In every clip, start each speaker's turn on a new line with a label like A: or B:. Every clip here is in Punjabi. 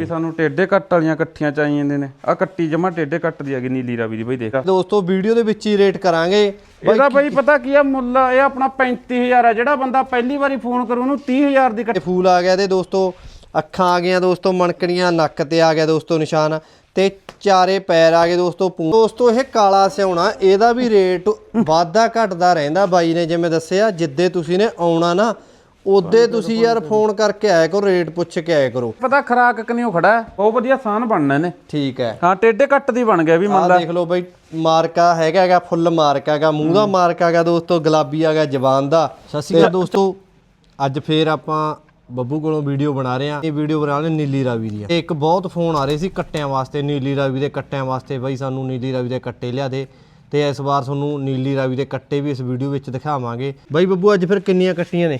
A: ਵੀ ਸਾਨੂੰ ਟੇਡੇ ਕੱਟ ਵਾਲੀਆਂ ਇਕੱਠੀਆਂ ਚਾਹੀਆਂ ਨੇ। ਆ ਕੱਟੀ ਜਮਾ ਟੇਡੇ ਕੱਟ ਦੀ ਹੈਗੀ ਨੀਲੀ ਰਾਵੀ ਦੀ ਬਈ ਦੇਖ।
B: ਦੋਸਤੋ ਵੀਡੀਓ ਦੇ ਵਿੱਚ ਹੀ ਰੇਟ ਕਰਾਂਗੇ।
A: ਇਹਦਾ ਬਈ ਪਤਾ ਕੀ ਆ ਮੁੱਲ ਇਹ ਆਪਣਾ 35000 ਆ। ਜਿਹੜਾ ਬੰਦਾ ਪਹਿਲੀ ਵਾਰੀ ਫੋਨ ਕਰੂ ਉਹਨੂੰ 30000 ਦੀ
B: ਤੇ ਫੂਲ ਆ ਗਿਆ ਤੇ ਦੋਸਤੋ ਅੱਖਾਂ ਆ ਗਈਆਂ ਦੋਸਤੋ ਮਣਕਣੀਆਂ ਨੱਕ ਤੇ ਆ ਗਿਆ ਦੋਸਤੋ ਨਿਸ਼ਾਨ। ਤੇ ਚਾਰੇ ਪੈਰ ਆ ਗਏ ਦੋਸਤੋ। ਦੋਸਤੋ ਇਹ ਕਾਲਾ ਸਿਉਣਾ ਇਹਦਾ ਵੀ ਰੇਟ ਵਾਧਾ ਘਟਦਾ ਰਹਿੰਦਾ ਬਾਈ ਨੇ ਜਿਵੇਂ ਦੱਸਿਆ ਜਿੱਦੇ ਤੁਸੀਂ ਨੇ ਆਉਣਾ ਨਾ ਉਹਦੇ ਤੁਸੀਂ ਯਾਰ ਫੋਨ ਕਰਕੇ ਆਇਆ ਕਰੋ ਰੇਟ ਪੁੱਛ ਕੇ ਆਇਆ ਕਰੋ।
A: ਪਤਾ ਖਰਾਕ ਕਨੀਓ ਖੜਾ ਹੈ? ਬਹੁਤ ਵਧੀਆ ਸਾਨ ਬਣਨਾ ਇਹਨੇ
B: ਠੀਕ ਹੈ।
A: ਹਾਂ ਟੇਡੇ ਕੱਟ ਦੀ ਬਣ ਗਿਆ ਵੀ ਮੰਨ
B: ਆ
A: ਲੈ।
B: ਦੇਖ ਲਓ ਬਈ ਮਾਰਕਾ ਹੈਗਾ ਹੈਗਾ ਫੁੱਲ ਮਾਰਕਾ ਹੈਗਾ ਮੂੰਹ ਦਾ ਮਾਰਕਾ ਹੈਗਾ ਦੋਸਤੋ ਗੁਲਾਬੀ ਹੈਗਾ ਜ਼ਬਾਨ ਦਾ। ਸਤਿ ਸ਼੍ਰੀ ਅਕਾਲ। ਦੋਸਤੋ ਅੱਜ ਫੇਰ ਆਪਾਂ ਬੱਬੂ ਕੋਲੋਂ ਵੀਡੀਓ ਬਣਾ ਰਹੇ ਹਾਂ। ਇਹ ਵੀਡੀਓ ਬਣਾ ਰਹੇ ਨੀਲੀ ਰਾਵੀ ਦੀ ਆ। ਇੱਕ ਬਹੁਤ ਫੋਨ ਆ ਰਹੇ ਸੀ ਕੱਟਿਆਂ ਵਾਸਤੇ ਨੀਲੀ ਰਾਵੀ ਦੇ ਕੱਟਿਆਂ ਵਾਸਤੇ। ਬਈ ਸਾਨੂੰ ਨੀਲੀ ਰਾਵੀ ਦੇ ਕੱਟੇ ਲਿਆ ਦੇ। ਤੇ ਇਸ ਵਾਰ ਤੁਹਾਨੂੰ ਨੀਲੀ ਰਾਵੀ ਦੇ ਕੱਟੇ ਵੀ ਇਸ ਵੀਡੀਓ ਵਿੱਚ ਦਿਖਾਵਾਂਗੇ। ਬਈ ਬੱਬੂ ਅੱਜ ਫਿਰ ਕਿੰਨੀਆਂ ਕੱਟੀਆਂ ਨੇ?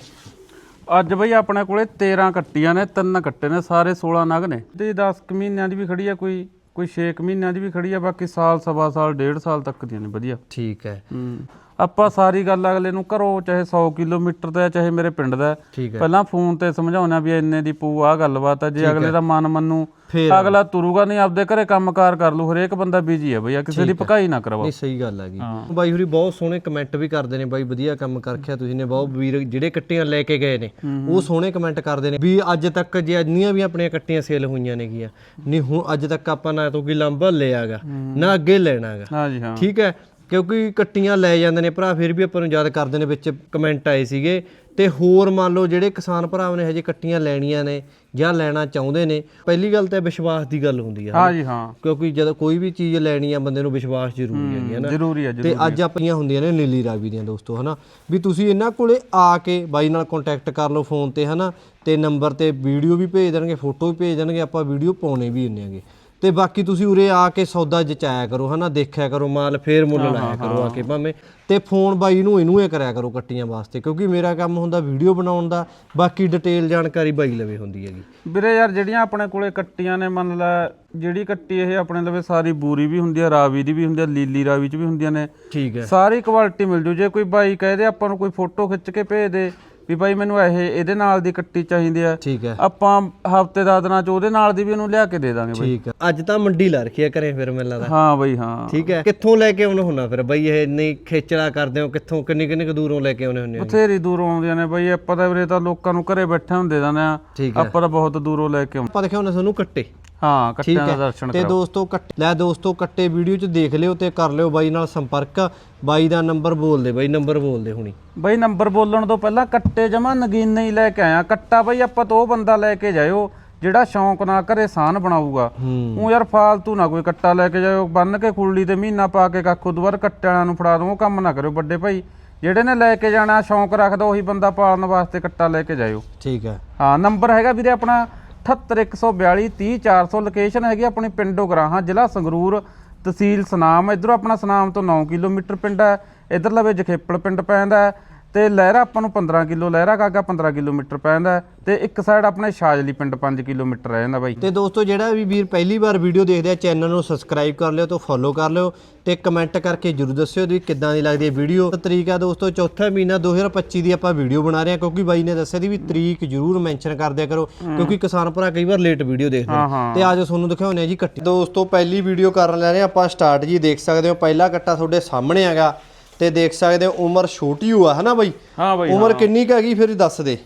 A: ਅੱਜ ਬਈ ਆਪਣੇ ਕੋਲੇ 13 ਕੱਟੀਆਂ ਨੇ ਤਿੰਨ ਕੱਟੇ ਨੇ ਸਾਰੇ 16 ਨਗ ਨੇ। ਤੇ 10 ਕੁ ਮਹੀਨਿਆਂ ਦੀ ਵੀ ਖੜੀ ਆ ਕੋਈ ਕੋਈ 6 ਮਹੀਨਿਆਂ ਦੀ ਵੀ ਖੜੀ ਆ ਬਾਕੀ ਸਾਲ ਸਵਾ ਸਾਲ ਡੇਢ ਸਾਲ ਤੱਕ ਦੀਆਂ ਨੇ ਵਧੀਆ।
B: ਠੀਕ ਹੈ।
A: ਹੂੰ। ਆਪਾਂ ਸਾਰੀ ਗੱਲ ਅਗਲੇ ਨੂੰ ਘਰੋਂ ਚਾਹੇ 100 ਕਿਲੋਮੀਟਰ ਦਾ ਹੈ, ਚਾਹੇ ਮੇਰੇ ਪਿੰਡ ਦਾ ਹੈ,
B: ਠੀਕ ਹੈ।
A: ਪਹਿਲਾਂ ਫੋਨ ਤੇ ਸਮਝਾਉਣਾ ਵੀ ਇੰਨੇ ਦੀ ਪੂ ਆ ਗੱਲਬਾਤ ਹੈ ਜੇ ਅਗਲੇ ਦਾ ਮਨ ਮੰਨੂ
B: ਫੇਰ
A: ਅਗਲਾ ਤੁਰੂਗਾ ਨਹੀਂ ਆਪਦੇ ਘਰੇ ਕੰਮਕਾਰ ਕਰ ਲੂ ਹਰੇਕ ਬੰਦਾ ਬਿਜ਼ੀ ਹੈ ਬਈਆ ਕਿਸੇ ਦੀ ਭਕਾਈ ਨਾ ਕਰਵਾਓ
B: ਨਹੀਂ ਸਹੀ ਗੱਲ ਹੈਗੀ ਬਾਈ ਹੋਰੀ ਬਹੁਤ ਸੋਹਣੇ ਕਮੈਂਟ ਵੀ ਕਰਦੇ ਨੇ ਬਾਈ ਵਧੀਆ ਕੰਮ ਕਰਖਿਆ ਤੁਸੀਂ ਨੇ ਬਹੁਤ ਵੀਰ ਜਿਹੜੇ ਕੱਟੀਆਂ ਲੈ ਕੇ ਗਏ ਨੇ ਉਹ ਸੋਹਣੇ ਕਮੈਂਟ ਕਰਦੇ ਨੇ ਵੀ ਅੱਜ ਤੱਕ ਜੇ ਇੰਨੀਆਂ ਵੀ ਆਪਣੀਆਂ ਕੱਟੀਆਂ ਸੇਲ ਹੋਈਆਂ ਨੇਗੀਆਂ ਨਹੀਂ ਹੁਣ ਅੱਜ ਤੱਕ ਆਪਾਂ ਨਾ ਤੋਂ ਕੀ ਲੰਬਾ ਲਿਆਗਾ ਨਾ ਅੱਗੇ ਲੈਣਾਗਾ।
A: ਹਾਂ ਜੀ ਹਾਂ।
B: ਠੀਕ ਹੈ ਕਿਉਂਕਿ ਕੱਟੀਆਂ ਲੈ ਜਾਂਦੇ ਨੇ ਭਰਾ ਫਿਰ ਵੀ ਆਪਾਂ ਨੂੰ ਯਾਦ ਕਰਦੇ ਨੇ ਵਿੱਚ ਕਮੈਂਟ ਆਏ ਸੀਗੇ। ਤੇ ਹੋਰ ਮੰਨ ਲਓ ਜਿਹੜੇ ਕਿਸਾਨ ਭਰਾਵਾਂ ਨੇ ਹਜੇ ਕੱਟੀਆਂ ਲੈਣੀਆਂ ਨੇ ਜਾਂ ਲੈਣਾ ਚਾਹੁੰਦੇ ਨੇ ਪਹਿਲੀ ਗੱਲ ਤਾਂ ਵਿਸ਼ਵਾਸ ਦੀ ਗੱਲ ਹੁੰਦੀ ਆ
A: ਹਾਂ ਜੀ ਹਾਂ।
B: ਕਿਉਂਕਿ ਜਦੋਂ ਕੋਈ ਵੀ ਚੀਜ਼ ਲੈਣੀ ਆ ਬੰਦੇ ਨੂੰ ਵਿਸ਼ਵਾਸ ਜ਼ਰੂਰੀ ਹੈਗੀ ਹੈ ਨਾ।
A: ਜ਼ਰੂਰੀ ਹੈ
B: ਤੇ ਅੱਜ ਆਪਣੀਆਂ ਹੁੰਦੀਆਂ ਨੇ ਨੀਲੀ ਰਾਵੀ ਦੀਆਂ ਦੋਸਤੋ ਹਨਾ? ਵੀ ਤੁਸੀਂ ਇਹਨਾਂ ਕੋਲੇ ਆ ਕੇ ਬਾਈ ਨਾਲ ਕੰਟੈਕਟ ਕਰ ਲਓ ਫੋਨ ਤੇ ਹਨਾ? ਤੇ ਨੰਬਰ ਤੇ ਵੀਡੀਓ ਵੀ ਭੇਜ ਦੇਣਗੇ ਫੋਟੋ ਵੀ ਭੇਜ ਦੇਣਗੇ ਆਪਾਂ ਵੀਡੀਓ ਪਾਉਣੇ ਵੀ ਹੁੰਨੇ ਆਗੇ ਤੇ ਬਾਕੀ ਤੁਸੀਂ ਉਰੇ ਆ ਕੇ ਸੌਦਾ ਜਚਾਇਆ ਕਰੋ ਹਨਾ? ਦੇਖਿਆ ਕਰੋ ਮਾਲ ਫੇਰ ਮੁੱਲ ਲਾਇਆ ਕਰੋ ਆ ਕੇ ਭਾਵੇਂ। ਤੇ ਫੋਨ ਬਾਈ ਨੂੰ ਇਹਨੂੰ ਇਹ ਕਰਿਆ ਕਰੋ ਕੱਟੀਆਂ ਵਾਸਤੇ ਕਿਉਂਕਿ ਮੇਰਾ ਕੰਮ ਹੁੰਦਾ ਵੀਡੀਓ ਬਣਾਉਣ ਦਾ ਬਾਕੀ ਡਿਟੇਲ ਜਾਣਕਾਰੀ ਬਾਈ ਲਵੇ ਹੁੰਦੀ ਹੈਗੀ।
A: ਵੀਰੇ ਯਾਰ ਜਿਹੜੀਆਂ ਆਪਣੇ ਕੋਲੇ ਕੱਟੀਆਂ ਨੇ ਮੰਨ ਲੈ ਜਿਹੜੀ ਕੱਟੀ ਇਹ ਆਪਣੇ ਲਵੇ ਸਾਰੀ ਬੂਰੀ ਵੀ ਹੁੰਦੀ ਆ ਰਾਵੀ ਦੀ ਵੀ ਹੁੰਦੀ ਆ ਲੀਲੀ ਰਾਵੀ ਚ ਵੀ ਹੁੰਦੀਆਂ ਨੇ।
B: ਠੀਕ ਹੈ।
A: ਸਾਰੀ ਕੁਆਲਿਟੀ ਮਿਲ ਜੂ। ਜੇ ਕੋਈ ਬਾਈ ਕਹਦੇ ਆਪਾਂ ਨੂੰ ਕੋਈ ਫੋਟੋ ਖਿੱਚ ਕੇ ਭੇਜ ਦੇ ਵੀ ਬਾਈ ਮੈਨੂੰ ਇਹ ਇਹਦੇ ਨਾਲ ਦੀ ਕੱਟੀ ਚਾਹੀਦੀ ਆ।
B: ਠੀਕ ਹੈ।
A: ਆਪਾਂ ਹਫ਼ਤੇ ਦਸ ਦਿਨਾਂ ਚ ਉਹਦੇ ਨਾਲ ਦੀ ਵੀ ਉਹਨੂੰ ਲਿਆ ਕੇ ਦੇ ਦਾਂਗੇ ਬਾਈ।
B: ਠੀਕ ਹੈ। ਅੱਜ ਤਾਂ ਮੰਡੀ ਲਾ ਰੱਖੀ ਆ ਘਰੇ ਫਿਰ ਮੈਨੂੰ ਲੱਗਦਾ।
A: ਹਾਂ ਬਾਈ ਹਾਂ।
B: ਠੀਕ ਹੈ। ਕਿੱਥੋਂ ਲੈ ਕੇ ਆਉਣਾ ਹੁੰਦਾ ਫਿਰ ਬਈ ਇਹ ਇੰਨੀ ਖੇਚਲਾ ਕਰਦੇ ਹੋ? ਕਿੱਥੋਂ ਕਿੰਨੀ ਕਿੰਨੀ ਕੁ ਦੂਰੋਂ ਲੈ ਕੇ ਆਉਣੇ ਹੁੰਦੇ ਹੋ?
A: ਬਥੇਰੀ ਦੂਰੋਂ ਆਉਂਦੀਆਂ ਨੇ ਬਾਈ। ਆਪਾਂ ਤਾਂ ਵੀਰੇ ਤਾਂ ਲੋਕਾਂ ਨੂੰ ਘਰੇ ਬੈਠੇ ਹੁੰਦੇ
B: ਹੈ।
A: ਆਪਾਂ ਤਾਂ ਬਹੁਤ ਦੂਰੋਂ ਲੈ ਕੇ ਆਉਂਦੇ
B: ਆਪਾਂ ਦਿਖਾਉਣੇ ਤੁਹਾਨੂੰ ਕੱਟੇ।
A: ਹਾਂ ਕੱਟਿਆਂ ਦਾ ਦਰਸ਼ਨ
B: ਤੇ ਦੋਸਤੋ ਕੱਟ ਲੈ ਦੋਸਤੋ ਕੱਟੇ ਵੀਡੀਓ ਚ ਦੇਖ ਲਿਓ ਤੇ ਕਰ ਲਿਓ ਬਾਈ ਨਾਲ ਸੰਪਰਕ। ਬਾਈ ਦਾ ਨੰਬਰ ਬੋਲ ਦੇ ਬਾਈ ਨੰਬਰ ਬੋਲ ਦੇ ਹੁਣੀ।
A: ਬਈ ਨੰਬਰ ਬੋਲਣ ਤੋਂ ਪਹਿਲਾਂ ਕੱਟੇ ਜਮਾ ਨਗੀਨੇ ਹੀ ਲੈ ਕੇ ਆਇਆ। ਕੱਟਾ ਬਈ ਆਪਾਂ ਤੋਂ ਉਹ ਬੰਦਾ ਲੈ ਕੇ ਜਾਇਓ ਜਿਹੜਾ ਸ਼ੌਂਕ ਨਾਲ ਘਰੇ ਸਾਨ ਬਣਾਊਗਾ।
B: ਹੂੰ।
A: ਉਹ ਯਾਰ ਫਾਲਤੂ ਨਾ ਕੋਈ ਕੱਟਾ ਲੈ ਕੇ ਜਾਇਓ ਬੰਨ ਕੇ ਖੁਰਲੀ ਤੇ ਮਹੀਨਾ ਪਾ ਕੇ ਕੱਖ ਉਦੋਂ ਬਾਅਦ ਕੱਟੇ ਵਾਲਿਆਂ ਨੂੰ ਫੜਾ ਦੋ ਉਹ ਕੰਮ ਨਾ ਕਰਿਓ ਵੱਡੇ ਭਾਈ। ਜਿਹੜੇ ਨੇ ਲੈ ਕੇ ਜਾਣਾ ਸ਼ੌਂਕ ਰੱਖਦਾ ਉਹੀ ਬੰਦਾ ਪਾਲਣ ਵਾਸਤੇ ਕੱਟਾ ਲੈ ਕੇ ਜਾਇਓ।
B: ਠੀਕ ਹੈ।
A: ਹਾਂ ਨੰਬਰ ਹੈਗਾ ਵੀਰੇ ਆਪਣਾ 78142 30400 ਲੋਕੇਸ਼ਨ ਹੈਗੀ ਆਪਣੀ ਪਿੰਡ ਉਗਰਾਹਾਂ ਜ਼ਿਲ੍ਹਾ ਸੰਗਰੂਰ, ਤਹਿਸੀਲ ਸਨਾਮ। ਇਧਰੋਂ ਆਪਣਾ ਸਨਾਮ ਤੋਂ 9 ਕਿਲੋਮੀਟਰ ਪਿੰਡ ਹੈ ਇਧਰ ਲਵੇ ਜਖੇਪਲ ਪਿੰਡ ਪੈਂਦਾ ਤੇ ਲਹਿਰਾ ਆਪਾਂ ਨੂੰ 15 ਕਿਲੋ ਲਹਿਰਾ ਕਾਗਾ 15 ਕਿਲੋਮੀਟਰ ਪੈਂਦਾ ਤੇ ਇੱਕ ਸਾਈਡ ਆਪਣੇ ਸ਼ਾਜਲੀ ਪਿੰਡ 5 ਕਿਲੋਮੀਟਰ ਰਹਿ ਜਾਂਦਾ ਬਾਈ।
B: ਤੇ ਦੋਸਤੋ ਜਿਹੜਾ ਵੀ ਵੀਰ ਪਹਿਲੀ ਵਾਰ ਵੀਡੀਓ ਦੇਖਦੇ ਆ ਚੈਨਲ ਨੂੰ ਸਬਸਕ੍ਰਾਈਬ ਕਰ ਲਿਓ ਤੇ ਫੋਲੋ ਕਰ ਲਿਓ ਤੇ ਕਮੈਂਟ ਕਰਕੇ ਜਰੂਰ ਦੱਸਿਓ ਵੀ ਕਿੱਦਾਂ ਦੀ ਲੱਗਦੀ ਹੈ ਵੀਡੀਓ। ਤਰੀਕਾ ਦੋਸਤੋ ਚੌਥਾ ਮਹੀਨਾ 2025 ਦੀ ਆਪਾਂ ਵੀਡੀਓ ਬਣਾ ਰਹੇ ਹਾਂ ਕਿਉਂਕਿ ਬਾਈ ਨੇ ਦੱਸਿਆ ਦੀ ਵੀ ਤਰੀਕ ਜਰੂਰ ਮੈਂਸ਼ਨ ਕਰ ਦਿਆ ਕਰੋ ਕਿਉਂਕਿ ਕਿਸਾਨ ਭਰਾ ਕਈ ਵਾਰ ਲੇਟ ਵੀਡੀਓ ਦੇਖਦੇ ਨੇ।
A: ਹਾਂ।
B: ਤੇ ਆਜੋ ਤੁਹਾਨੂੰ ਦਿਖਾਉਂਦੇ ਆ ਜੀ ਕੱਟੀ ਦੋਸਤੋ ਪਹਿਲੀ ਵੀਡੀਓ ਕਰਨ ਲੈ ਰਹੇ ਆਪਾਂ ਸਟਾਰਟ ਜੀ ਦੇਖ ਸਕਦੇ ਹੋ। ਪਹਿਲਾ ਕੱਟਾ ਤੁਹਾਡੇ ਸਾਹਮਣੇ ਹੈਗਾ। ਤੇ ਦੇਖ ਸਕਦੇ ਹੋ ਉਮਰ ਛੋਟੀ ਹੋਆ ਹੈ ਨਾ ਬਾਈ?
A: ਹਾਂ ਬਾਈ
B: ਉਮਰ ਕਿੰਨੀ ਕੁ ਹੈਗੀ ਫਿਰ ਦੱਸ ਦੇ।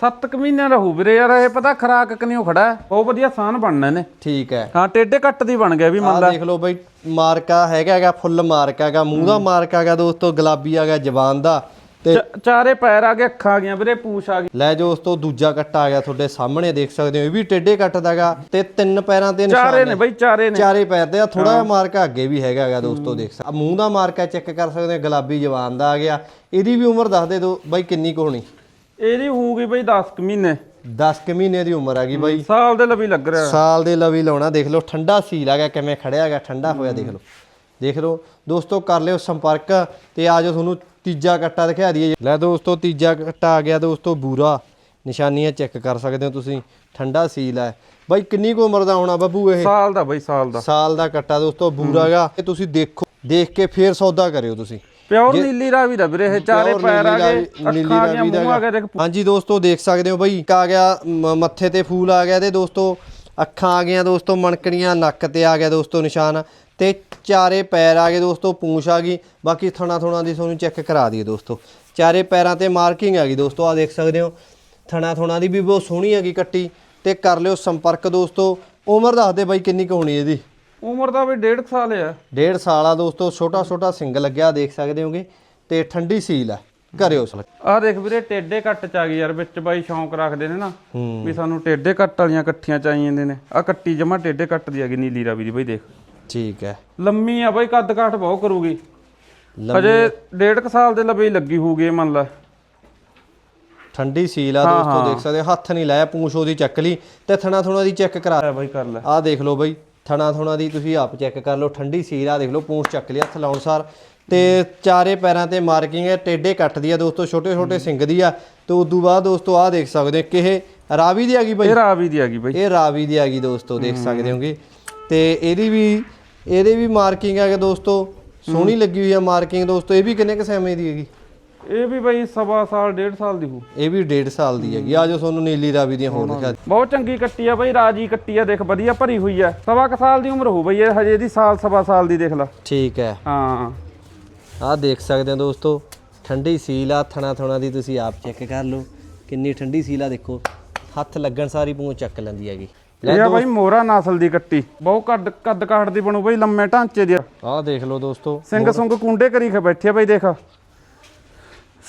A: 7 ਕੁ ਮਹੀਨਿਆਂ ਦਾ ਹੋਊ ਵੀਰੇ ਯਾਰ ਇਹ ਪਤਾ ਖਰਾਕ ਕਨੀਓ ਖੜਾ ਹੈ ਬਹੁਤ ਵਧੀਆ ਸਾਨ ਬਣਨਾ ਇਹਨੇ।
B: ਠੀਕ ਹੈ।
A: ਹਾਂ ਟੇਡੇ ਕੱਟ ਦੀ ਬਣ ਗਿਆ ਵੀ ਮੰਨ
B: ਆ
A: ਲੈ
B: ਦੇਖ ਲਓ ਬਈ ਮਾਰਕਾ ਹੈਗਾ ਹੈਗਾ ਫੁੱਲ ਮਾਰਕਾ ਹੈਗਾ ਮੂੰਹ ਦਾ ਮਾਰਕਾ ਹੈਗਾ ਦੋਸਤੋ ਗੁਲਾਬੀ ਹੈਗਾ ਜ਼ਬਾਨ ਦਾ। ਤੇ
A: ਚਾਰੇ ਪੈਰ ਆ ਗਏ ਅੱਖਾਂ ਆ ਗਈਆਂ ਵੀਰੇ ਪੂਛ ਆ ਗਈ।
B: ਲੈ ਜੋ ਉਸ ਤੋਂ ਦੂਜਾ ਕੱਟਾ ਆ ਗਿਆ ਤੁਹਾਡੇ ਸਾਹਮਣੇ ਦੇਖ ਸਕਦੇ ਹੋ ਇਹ ਵੀ ਟੇਢੇ ਕੱਟ ਦਾਗਾ ਤੇ ਤਿੰਨ ਪੈਰਾਂ ਤੇ ਨਿਸ਼ਾਨ
A: ਚਾਰੇ ਨੇ ਬਈ ਚਾਰੇ ਨੇ।
B: ਚਾਰੇ ਪੈਰ ਤੇ ਆ ਥੋੜਾ ਜਿਹਾ ਮਾਰਕਾ ਅੱਗੇ ਵੀ ਹੈਗਾ ਹੈਗਾ ਦੋਸਤੋ ਦੇਖ ਸਕਦੇ ਮੂੰਹ ਦਾ ਮਾਰਕਾ ਚੈੱਕ ਕਰ ਸਕਦੇ ਹੋ ਗੁਲਾਬੀ ਜ਼ਬਾਨ ਦਾ ਆ ਗਿਆ। ਇਹਦੀ ਵੀ ਉਮਰ ਦੱਸ ਦੇ ਦੋ ਬਾਈ ਕਿੰਨੀ ਕੁ ਹੋਣੀ?
A: ਇਹਦੀ ਹੋਊਗੀ ਬਈ 10 ਕੁ ਮਹੀਨੇ।
B: 10 ਕੁ ਮਹੀਨੇ ਦੀ ਉਮਰ ਹੈਗੀ ਬਾਈ।
A: ਸਾਲ ਦੇ ਲਵੀ ਲੱਗ ਰਿਹਾ।
B: ਸਾਲ ਦੇ ਲਵੀ ਲਾਉਣਾ ਦੇਖ ਲਓ ਠੰਡਾ ਸੀਲ ਆ ਗਿਆ ਕਿਵੇਂ ਖੜਿਆ ਹੈਗਾ ਠੰਡਾ ਹੋਇਆ ਦੇਖ ਲਓ। ਦੇਖ ਲਓ ਦੋਸਤੋ ਕਰ ਲਿਓ ਸੰਪਰਕ ਤੇ ਆਜੋ ਤੁਹਾਨੂੰ ਤੀਜਾ ਕੱਟਾ ਦਿਖਾ ਦਈਏ ਲੈ ਦੋਸਤੋ ਤੀਜਾ ਕੱਟਾ ਆ ਗਿਆ ਦੋਸਤੋ ਬੂਰਾ। ਨਿਸ਼ਾਨੀਆਂ ਚੈੱਕ ਕਰ ਸਕਦੇ ਹੋ ਤੁਸੀਂ। ਠੰਡਾ ਸੀਲ ਹੈ। ਬਾਈ ਕਿੰਨੀ ਕੁ ਉਮਰ ਦਾ ਹੋਣਾ ਬੱਬੂ ਇਹ?
A: ਸਾਲ ਦਾ ਬਈ ਸਾਲ ਦਾ।
B: ਸਾਲ ਦਾ ਕੱਟਾ ਦੋਸਤੋ ਬੂਰਾ ਹੈਗਾ। ਇਹ ਤੁਸੀਂ ਦੇਖੋ ਦੇਖ ਕੇ ਫੇਰ ਸੌਦਾ ਕਰਿਓ ਤੁਸੀਂ।
A: ਪਿਓਰ ਨੀਲੀ ਰਾਵੀ ਦਾ ਵੀਰੇ ਇਹ ਚਾਰੇ ਪੈਰ ਆ ਗਏ
B: ਨੀਲੀ ਰਾਵੀ ਦਾ ਹਾਂਜੀ ਦੋਸਤੋ ਦੇਖ ਸਕਦੇ ਹੋ ਬਈ ਆ ਗਿਆ ਮੱਥੇ ਤੇ ਫੂਲ ਆ ਗਿਆ ਤੇ ਦੋਸਤੋ ਅੱਖਾਂ ਆ ਗਈਆਂ ਦੋਸਤੋ ਮਣਕਣੀਆਂ ਨੱਕ ਤੇ ਆ ਗਿਆ ਦੋਸਤੋ ਨਿਸ਼ਾਨ ਤੇ ਚਾਰੇ ਪੈਰ ਆ ਗਏ ਦੋਸਤੋ ਪੂੰਛ ਆ ਗਈ। ਬਾਕੀ ਥਣਾ ਥੁਣਾ ਦੀ ਤੁਹਾਨੂੰ ਚੈੱਕ ਕਰਾ ਦਈਏ ਦੋਸਤੋ। ਚਾਰੇ ਪੈਰਾਂ ਤੇ ਮਾਰਕਿੰਗ ਆ ਗਈ ਦੋਸਤੋ ਆ ਦੇਖ ਸਕਦੇ ਹੋ। ਥਣਾ ਥੁਣਾ ਦੀ ਵੀ ਬਹੁਤ ਸੋਹਣੀ ਹੈਗੀ ਕੱਟੀ ਤੇ ਕਰ ਲਿਓ ਸੰਪਰਕ ਦੋਸਤੋ। ਉਮਰ ਦੱਸ ਦੇ ਬਾਈ ਕਿੰਨੀ ਕੁ ਹੋਣੀ ਇਹਦੀ?
A: ਉਮਰ ਦਾ ਵੀ 1.5 ਸਾਲ ਆ।
B: ਡੇਢ ਸਾਲ ਆ ਦੋਸਤੋ ਛੋਟਾ ਛੋਟਾ ਸਿੰਗ ਲੱਗਿਆ ਦੇਖ ਸਕਦੇ ਹੋਗੇ। ਤੇ ਠੰਡੀ ਸੀਲ ਆ। ਕਰਿਓ ਸਲ
A: ਆਹ ਦੇਖ ਵੀਰੇ ਟੇਡੇ ਕੱਟ ਚ ਆ ਗਈ ਯਾਰ ਵਿੱਚ ਬਾਈ ਸ਼ੌਂਕ ਰੱਖਦੇ ਨੇ ਨਾ ਵੀ ਸਾਨੂੰ ਟੇਡੇ ਕੱਟ ਵਾਲੀਆਂ ਇਕੱਠੀਆਂ ਚਾਹੀਆਂ ਨੇ। ਆ ਕੱਟੀ ਜਮਾ ਟੇਡੇ ਕੱਟ ਦੀ ਹੈਗੀ ਨੀਲੀ ਰਾਵੀ ਦੀ ਬਾਈ ਦੇਖ।
B: ਠੀਕ ਹੈ।
A: ਲੰਮੀ ਆ ਬਾਈ ਕੱਦ ਕਾਠ ਬਹੁਤ ਕਰੂਗੀ। ਡੇਢ ਕੁ ਸਾਲ ਦੇ ਲਵੇ ਲੱਗੀ ਹੋਊਗੀ ਮੰਨ ਲੈ।
B: ਠੰਡੀ ਸੀਲ ਆ ਦੋਸਤੋ ਦੇਖ ਸਕਦੇ ਹੱਥ ਨਹੀਂ ਲਾਇਆ ਪੂੰਛ ਉਹਦੀ ਚੱਕ ਲਈ ਤੇ ਥਣਾ ਥੁਣਾ ਦੀ ਚੈੱਕ ਕਰਾ।
A: ਆ ਬਾਈ ਕਰ ਲੈ।
B: ਆਹ ਦੇਖ ਲਓ ਬਈ ਥਣਾ ਥੁਣਾ ਦੀ ਤੁਸੀਂ ਆਪ ਚੈੱਕ ਕਰ ਲਓ ਠੰਡੀ ਸੀਲ ਆ ਦੇਖ ਲਓ ਪੂੰਛ ਚੱਕ ਲਈ ਹੱਥ ਲਾਉਣ ਸਾਰ। ਤੇ ਚਾਰੇ ਪੈਰਾਂ ਤੇ ਮਾਰਕਿੰਗ ਹੈ ਟੇਡੇ ਕੱਟਦੀ ਆ ਦੋਸਤੋ ਛੋਟੇ ਛੋਟੇ ਸਿੰਗ ਦੀ ਆ। ਤੇ ਉਦੋਂ ਬਾਅਦ ਦੋਸਤੋ ਆਹ ਦੇਖ ਸਕਦੇ ਕਿ ਇਹ ਰਾਵੀ ਦੀ ਆ ਗਈ ਬਈ?
A: ਇਹ ਰਾਵੀ ਦੀ ਹੈਗੀ ਬਾਈ।
B: ਇਹ ਰਾਵੀ ਦੀ ਆ ਗਈ ਦੋਸਤੋ ਦੇਖ ਸਕਦੇ ਹੋਗੇ। ਤੇ ਇਹਦੀ ਵੀ ਇਹਦੇ ਵੀ ਮਾਰਕਿੰਗ ਹੈਗਾ ਦੋਸਤੋ ਸੋਹਣੀ ਲੱਗੀ ਹੋਈ ਆ ਮਾਰਕਿੰਗ ਦੋਸਤੋ। ਇਹ ਵੀ ਕਿੰਨੇ ਕੁ ਸਮੇਂ ਦੀ ਹੈਗੀ?
A: ਇਹ ਵੀ ਬਾਈ ਸਵਾ ਸਾਲ ਡੇਢ ਸਾਲ ਦੀ ਹੋ
B: ਇਹ ਵੀ 1.5 ਸਾਲ ਦੀ ਹੈਗੀ। ਆ ਜੋ ਤੁਹਾਨੂੰ ਨੀਲੀ ਰਾਵੀ ਦੀਆਂ ਹੋਰ ਦਿਖਾ
A: ਬਹੁਤ ਚੰਗੀ ਕੱਟੀ ਆ ਬਾਈ ਰਾਜੀ ਕੱਟੀ ਆ ਦੇਖ ਵਧੀਆ ਭਰੀ ਹੋਈ ਆ। ਸਵਾ ਕੁ ਸਾਲ ਦੀ ਉਮਰ ਹੋ ਬਈ ਇਹ ਹਜੇ ਇਹਦੀ ਸਾਲ ਸਵਾ ਸਾਲ ਦੀ ਦੇਖ ਲੈ।
B: ਠੀਕ ਹੈ।
A: ਹਾਂ।
B: ਆਹ ਦੇਖ ਸਕਦੇ ਹੋ ਦੋਸਤੋ ਠੰਡੀ ਸੀਲ ਆ ਥਣਾ ਥਣਾ ਦੀ ਤੁਸੀਂ ਆਪ ਚੈੱਕ ਕਰ ਲਓ। ਕਿੰਨੀ ਠੰਡੀ ਸੀਲ ਆ ਦੇਖੋ। ਹੱਥ ਲੱਗਣ ਸਾਰੀ ਪੂੰਛ ਚੱਕ ਲੈਂਦੀ ਹੈਗੀ।
A: ਇਹ ਆ ਬਾਈ ਮੋਰਾ ਨਸਲ ਦੀ ਕੱਟੀ। ਬਹੁਤ ਕੱਦ ਕੱਦ ਕਾਠ ਦੀ ਬਣੂ ਬਾਈ ਲੰਮੇ ਢਾਂਚੇ ਦੀ ਆ।
B: ਆਹ ਦੇਖ ਲਓ ਦੋਸਤੋ।
A: ਸਿੰਘ ਸੁੰਗ ਕੁੰਡੇ ਕਰੀ ਖੇ ਬੈਠੇ ਬਾਈ ਦੇਖ।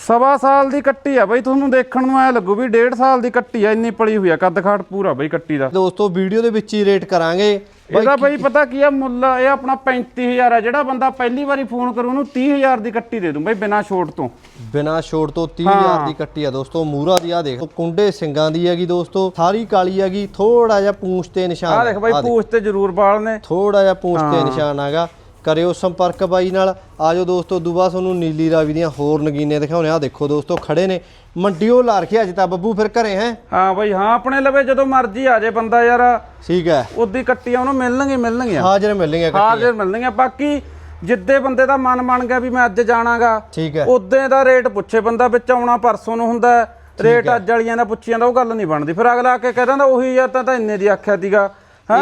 A: ਸਵਾ ਸਾਲ ਦੀ ਕੱਟੀ ਆ ਬਾਈ ਤੁਹਾਨੂੰ ਦੇਖਣ ਨੂੰ ਐ ਲੱਗੂ ਵੀ ਡੇਢ ਸਾਲ ਦੀ ਕੱਟੀ ਆ ਇੰਨੀ ਪਲੀ ਹੋਈ ਆ ਕੱਦ ਕਾਠ ਪੂਰਾ ਬਾਈ ਕੱਟੀ ਦਾ।
B: ਦੋਸਤੋ ਵੀਡੀਓ ਦੇ ਵਿੱਚ ਹੀ ਰੇਟ ਕਰਾਂਗੇ।
A: ਇਹਦਾ ਬਾਈ ਪਤਾ ਕੀ ਆ ਮੁੱਲ ਇਹ ਆਪਣਾ 35000 ਆ। ਜਿਹੜਾ ਬੰਦਾ ਪਹਿਲੀ ਵਾਰੀ ਫੋਨ ਕਰੂ ਉਹਨੂੰ 30000 ਦੀ ਕੱਟੀ ਦੇ ਦੂੰ ਬਾਈ ਬਿਨਾ ਛੋਟ ਤੋਂ।
B: ਬਿਨਾ ਛੋੜ ਤੋਂ 30000 ਦੀ ਕੱਟੀ ਆ ਦੋਸਤੋ ਮੂਰਾ ਦੀ ਆ ਦੇਖੋ ਕੁੰਡੇ ਸਿੰਘਾਂ ਦੀ ਹੈਗੀ ਦੋਸਤੋ ਸਾਰੀ ਕਾਲੀ ਹੈਗੀ ਥੋੜਾ ਜਿਹਾ ਪੂੰਛ ਤੇ ਨਿਸ਼ਾਨ
A: ਆਹ ਦੇਖ ਬਾਈ ਪੂਛ ਤੇ ਜ਼ਰੂਰ ਬਾਲ ਨੇ
B: ਥੋੜਾ ਜਿਹਾ ਪੂੰਛ ਤੇ ਨਿਸ਼ਾਨ ਹੈਗਾ। ਕਰਿਓ ਸੰਪਰਕ ਬਾਈ ਨਾਲ। ਆਜੋ ਦੋਸਤੋ ਦੁਬਾ ਤੁਹਾਨੂੰ ਨੀਲੀ ਰਾਵੀ ਦੀਆਂ ਹੋਰ ਨਗੀਨੇ ਦਿਖਾਉਣੇ ਆ ਦੇਖੋ ਦੋਸਤੋ ਖੜੇ ਨੇ। ਮੰਡੀਓ ਲਾ ਰੱਖਿਆ ਅੱਜ ਤਾਂ ਬੱਬੂ ਫਿਰ ਘਰੇ ਹੈ।
A: ਹਾਂ ਬਾਈ ਹਾਂ ਆਪਣੇ ਲਵੇ ਜਦੋਂ ਮਰਜ਼ੀ ਆ ਜੇ ਬੰਦਾ ਯਾਰ।
B: ਠੀਕ ਹੈ।
A: ਉਦੀ ਕੱਟੀਆਂ ਉਹਨੂੰ ਮਿਲਣਗੇ ਮਿਲਣਗੀਆਂ।
B: ਹਾਜ਼ਰ ਮਿਲਣਗੇ
A: ਹਾਜ਼ਰ ਮਿਲਣਗੀਆਂ। ਬਾਕੀ ਜਿੱਦੇ ਬੰਦੇ ਦਾ ਮਨ ਬਣ ਗਿਆ ਵੀ ਮੈਂ ਅੱਜ ਜਾਣਾਗਾ
B: ਠੀਕ ਹੈ।
A: ਉਦੋਂ ਦਾ ਰੇਟ ਪੁੱਛੇ ਬੰਦਾ ਵਿੱਚ ਆਉਣਾ ਪਰਸੋਂ ਨੂੰ ਹੁੰਦਾ। ਰੇਟ ਅੱਜ ਵਾਲੀਆਂ ਦਾ ਪੁੱਛੀ ਜਾਂਦਾ ਉਹ ਗੱਲ ਨਹੀਂ ਬਣਦੀ। ਫਿਰ ਅਗਲਾ ਆ ਕੇ ਕਹਿ ਦਿੰਦਾ ਉਹੀ ਯਾਰ ਤਾਂ ਤਾਂ ਇੰਨੇ ਦੀ ਆਖਿਆ ਸੀਗਾ। ਹੈ?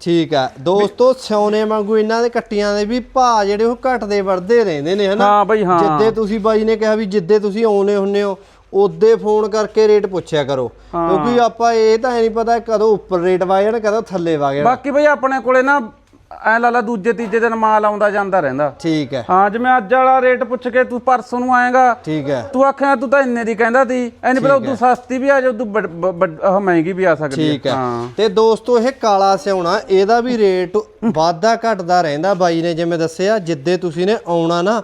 B: ਠੀਕ ਹੈ ਦੋਸਤੋ ਸਿਉਨੇ ਵਾਂਗੂ ਇਹਨਾਂ ਦੇ ਕੱਟੀਆਂ ਦੇ ਵੀ ਭਾਅ ਜਿਹੜੇ ਉਹ ਘਟਦੇ ਵੜਦੇ ਰਹਿੰਦੇ ਨੇ ਹਨਾ?
A: ਹਾਂ ਬਈ ਹਾਂ।
B: ਜਿੱਦੇ ਤੁਸੀਂ ਬਾਈ ਨੇ ਕਿਹਾ ਵੀ ਜਿੱਦੇ ਤੁਸੀਂ ਆਉਨੇ ਹੁੰਨੇ ਹੋ ਉਦੇ ਫੋਨ ਕਰਕੇ ਰੇਟ ਪੁੱਛਿਆ ਕਰੋ। ਕਿਉਂਕਿ ਆਪਾਂ ਇਹ ਤਾਂ ਨਹੀਂ ਪਤਾ ਕਦੋਂ ਉੱਪਰ ਰੇਟ ਵਾ ਜਾਣਾ ਕਦੋਂ ਥੱਲੇ ਵਾ ਜਾਣਾ
A: ਬਾਕੀ ਬਈ ਆਪਣੇ ਕੋਲੇ ਨਾ ਐ ਲਾ ਲਾ ਦੂਜੇ ਤੀਜੇ ਦਿਨ ਮਾਲ ਆਉਂਦਾ ਜਾਂਦਾ ਰਹਿੰਦਾ।
B: ਠੀਕ ਹੈ।
A: ਹਾਂ ਜਿਵੇਂ ਅੱਜ ਵਾਲਾ ਰੇਟ ਪੁੱਛ ਕੇ ਤੂੰ ਪਰਸੋਂ ਨੂੰ ਆਏਗਾ
B: ਠੀਕ ਹੈ।
A: ਤੂੰ ਆਖਿਆ ਤੂੰ ਤਾਂ ਇੰਨੇ ਦੀ ਕਹਿੰਦਾ ਸੀ ਐ ਨਹੀਂ ਪਤਾ ਉਦੋਂ ਸਸਤੀ ਵੀ ਆ ਜਾ ਉਦੋਂ ਮਹਿੰਗੀ ਵੀ ਆ ਸਕਦੀ
B: ਠੀਕ ਹੈ।
A: ਹਾਂ।
B: ਤੇ ਦੋਸਤੋ ਇਹ ਕਾਲਾ ਸਿਉਣਾ ਇਹਦਾ ਵੀ ਰੇਟ ਵਾਧਾ ਘਟਦਾ ਰਹਿੰਦਾ। ਬਾਈ ਨੇ ਜਿਵੇਂ ਦੱਸਿਆ ਜਿੱਦੇ ਤੁਸੀਂ ਨੇ ਆਉਣਾ ਨਾ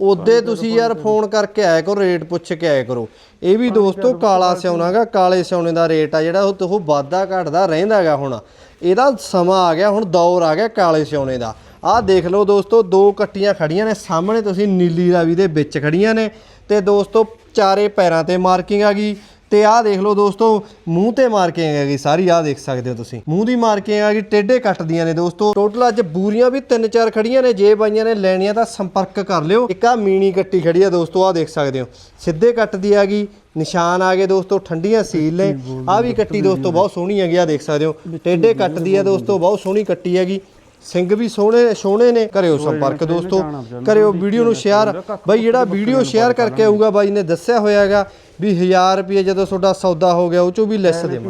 B: ਉਦੇ ਤੁਸੀਂ ਯਾਰ ਫੋਨ ਕਰਕੇ ਆਇਆ ਕਰੋ ਰੇਟ ਪੁੱਛ ਕੇ ਆਇਆ ਕਰੋ। ਇਹ ਵੀ ਦੋਸਤੋ ਕਾਲਾ ਸਿਉਣਾਗਾ ਕਾਲੇ ਸਿਉਣੇ ਦਾ ਰੇਟ ਆ ਜਿਹੜਾ ਉਹ ਉਹ ਵਾਧਾ ਘਟਦਾ ਰਹਿੰਦਾਗਾ ਹੁਣ। ਇਹਦਾ ਸਮਾਂ ਆ ਗਿਆ, ਹੁਣ ਦੌਰ ਆ ਗਿਆ ਕਾਲੇ ਸਿਉਣੇ ਦਾ। ਆਹ ਦੇਖ ਲਓ ਦੋਸਤੋ, ਦੋ ਕੱਟੀਆਂ ਖੜੀਆਂ ਨੇ, ਸਾਹਮਣੇ ਤੁਸੀਂ ਨੀਲੀ ਰਾਵੀ ਦੇ ਵਿੱਚ ਖੜੀਆਂ ਨੇ ਤੇ ਦੋਸਤੋ, ਚਾਰੇ ਪੈਰਾਂ ਤੇ ਮਾਰਕਿੰਗ ਆ ਗਈ। ਤੇ ਆਹ ਦੇਖ ਲਓ ਦੋਸਤੋ, ਮੂੰਹ ਤੇ ਮਾਰਕਿੰਗ ਹੈਗੀ ਸਾਰੀ ਆਹ ਦੇਖ ਸਕਦੇ ਹੋ ਤੁਸੀਂ। ਮੂੰਹ ਦੀ ਮਾਰਕਿੰਗ ਆ ਗਈ, ਟੇਢੇ ਕੱਟਦੀਆਂ ਨੇ ਦੋਸਤੋ। ਟੋਟਲ ਅੱਜ ਬੂਰੀਆਂ ਵੀ ਤਿੰਨ ਚਾਰ ਖੜੀਆਂ ਨੇ, ਜੇ ਬਾਈਆਂ ਨੇ ਲੈਣੀਆਂ ਤਾਂ ਸੰਪਰਕ ਕਰ ਲਿਓ। ਇੱਕ ਆ ਮੀਣੀ ਕੱਟੀ ਖੜੀ ਆ ਦੋਸਤੋ, ਆਹ ਦੇਖ ਸਕਦੇ ਹੋ। ਸਿੱਧੇ ਕੱਟ ਦੀ ਗਈ ਨਿਸ਼ਾਨ ਆ ਗਏ ਦੋਸਤੋ ਠੰਡੀਆਂ ਸੀਲ ਨੇ। ਆਹ ਵੀ ਕੱਟੀ ਦੋਸਤੋ ਬਹੁਤ ਸੋਹਣੀ ਹੈਗੀ ਆ ਦੇਖ ਸਕਦੇ ਹੋ। ਟੇਢੇ ਕੱਟ ਦੀ ਆ ਦੋਸਤੋ ਬਹੁਤ ਸੋਹਣੀ ਕੱਟੀ ਹੈਗੀ। ਸਿੰਘ ਵੀ ਸੋਹਣੇ ਸੋਹਣੇ ਨੇ। ਕਰਿਓ ਸੰਪਰਕ ਦੋਸਤੋ। ਕਰਿਓ ਵੀਡੀਓ ਨੂੰ ਸ਼ੇਅਰ। ਬਾਈ ਜਿਹੜਾ ਵੀਡੀਓ ਸ਼ੇਅਰ ਕਰਕੇ ਆਊਗਾ ਬਾਈ ਨੇ ਦੱਸਿਆ ਹੋਇਆ ਹੈਗਾ ਵੀ 1000 ਰੁਪਏ ਜਦੋਂ ਤੁਹਾਡਾ ਸੌਦਾ ਹੋ ਗਿਆ ਉਹ ਚੋਂ ਵੀ ਲੈਸ ਦੇਵਾਂ